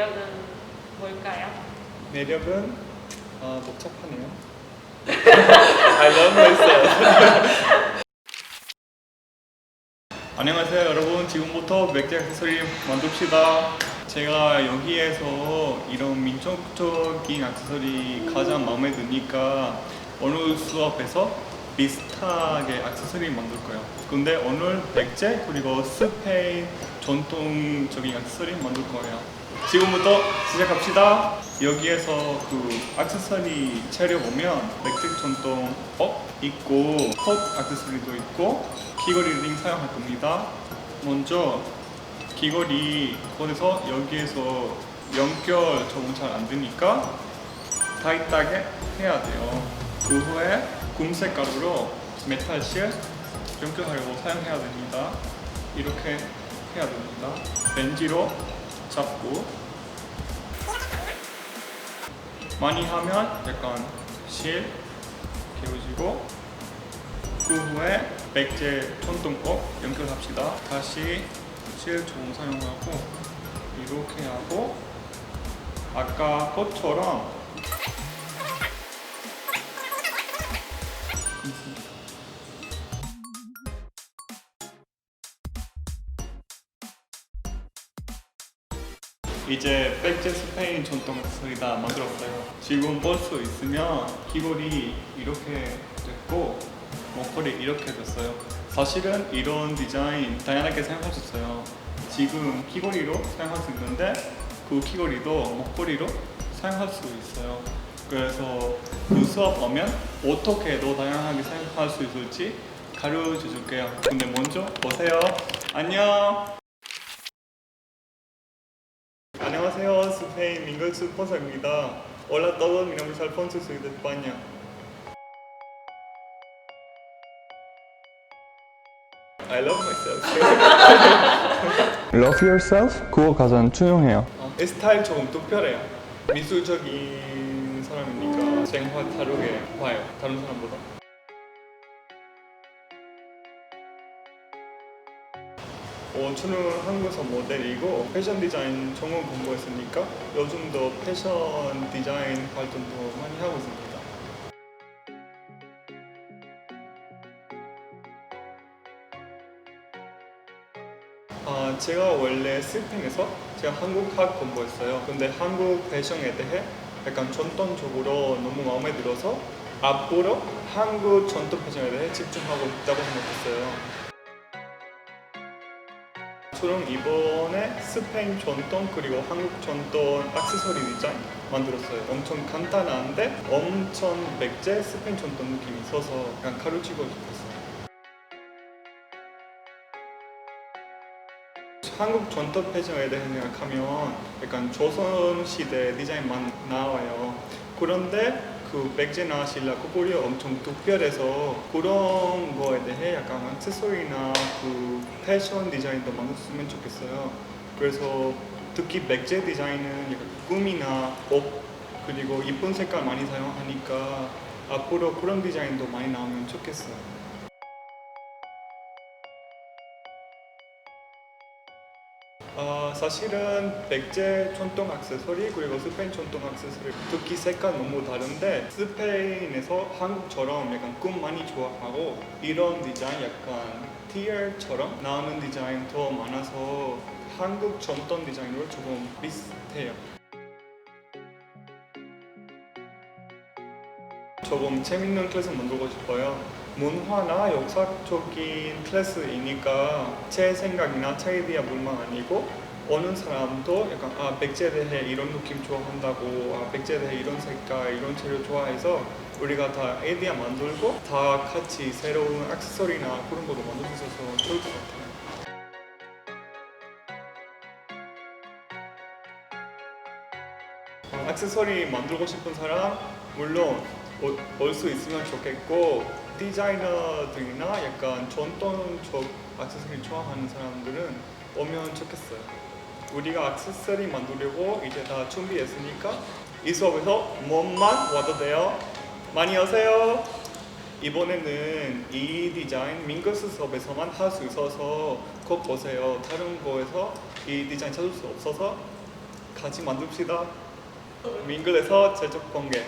매력은 뭘까요? 매력은 아, 복잡하네요. I love myself. 안녕하세요 여러분 지금부터 맥주 액세서리 만듭시다 제가 여기에서 이런 민족적인 액세서리 가장 마음에 드니까 오늘 수업에서 비슷하게 액세서리 만들 거예요 근데 오늘 백제 그리고 스페인 전통적인 액세서리 만들 거예요 지금부터 시작합시다 여기에서 그 액세서리 차려 보면 백제 전통 업 있고 컵 액세서리도 있고 귀걸이 링 사용할 겁니다. 먼저 귀걸이 꺼내서 여기에서 연결 적응 잘안 되니까 타이트하게 해야 돼요. 그 후에 금색 가루로 메탈 실 연결하려고 사용해야 됩니다. 이렇게 해야 됩니다. 렌지로 잡고 많이 하면 약간 실 개워지고 그 후에 백제 천둥법 연결합시다. 다시 실종 사용하고 이렇게 하고 아까 것처럼 이제 백제 스페인 전통 소리 다 만들었어요. 지금 볼 수 있으면 귀걸이 이렇게 됐고 목걸이 이렇게 됐어요. 사실은 이런 디자인 다양하게 있어요. 지금 귀걸이로 사용할 수 있는데 그 귀걸이도 목걸이로 사용할 수 있어요. 그래서 그 수업 오면 어떻게 더 다양하게 사용할 수 있을지 가르쳐 줄게요. 근데 먼저 보세요. 안녕. An녕하세요. 민글 스포서입니다. Hola a todos, mi nombre es Alfonso, soy de España. I love myself. Love yourself? 그거 가장 중요해요. 어, 스타일 조금 특별해요. 미술적인 사람이니까 생활 다르게 봐요. 다른 사람보다. 어, 저는 한국에서 모델이고 패션 디자인 전공 공부했으니까 요즘도 패션 디자인 활동도 많이 하고 있습니다. 아, 제가 원래 스페인에서 제가 한국학 공부했어요. 근데 한국 패션에 대해 약간 전통적으로 너무 마음에 들어서 앞으로 한국 전통 패션에 대해 집중하고 있다고 생각했어요. 저는 이번에 스페인 전통 그리고 한국 전통 액세서리 디자인 만들었어요. 엄청 간단한데 엄청 백제 스페인 전통 느낌이 있어서 약간 가르치고 싶었어요. 한국 전통 패션에 대해 생각하면 약간 조선 시대 디자인만 나와요. 그런데 그 백제나 신라 코골이 엄청 특별해서 그런 거에 대해 약간 액세서리나 그 패션 디자인도 만들었으면 좋겠어요. 그래서 특히 백제 디자인은 꿈이나 옷 그리고 이쁜 색깔 많이 사용하니까 앞으로 그런 디자인도 많이 나오면 좋겠어요. 아, 사실은 백제 전통 액세서리 그리고 스페인 전통 액세서리 특히 색깔 너무 다른데 스페인에서 한국처럼 약간 꿈 많이 좋아하고 이런 디자인 약간 TR처럼 나오는 디자인 더 많아서 한국 전통 디자인으로 조금 비슷해요. 조금 재밌는 클래스 만들고 싶어요. 문화나 역사적인 클래스이니까 제 생각이나 제 아이디어뿐만 아니고 어느 사람도 약간 아 백제에 대해 이런 느낌 좋아한다고 아 백제에 대해 이런 색깔 이런 재료 좋아해서 우리가 다 아이디어 만들고 다 같이 새로운 액세서리나 그런 것도 만들 수 있어서 좋을 것 같아요. 어, 액세서리 만들고 싶은 사람 물론 올 수 있으면 좋겠고 디자이너들이나 약간 전통적 액세서리 좋아하는 사람들은 오면 좋겠어요. 우리가 액세서리 만들려고 이제 다 준비했으니까 이 수업에서 몸만 와도 돼요. 많이 오세요. 이번에는 이 디자인 민거스 수업에서만 할 수 있어서 꼭 보세요. 다른 거에서 이 디자인 찾을 수 없어서 같이 만듭시다. 민글에서 제작 공개.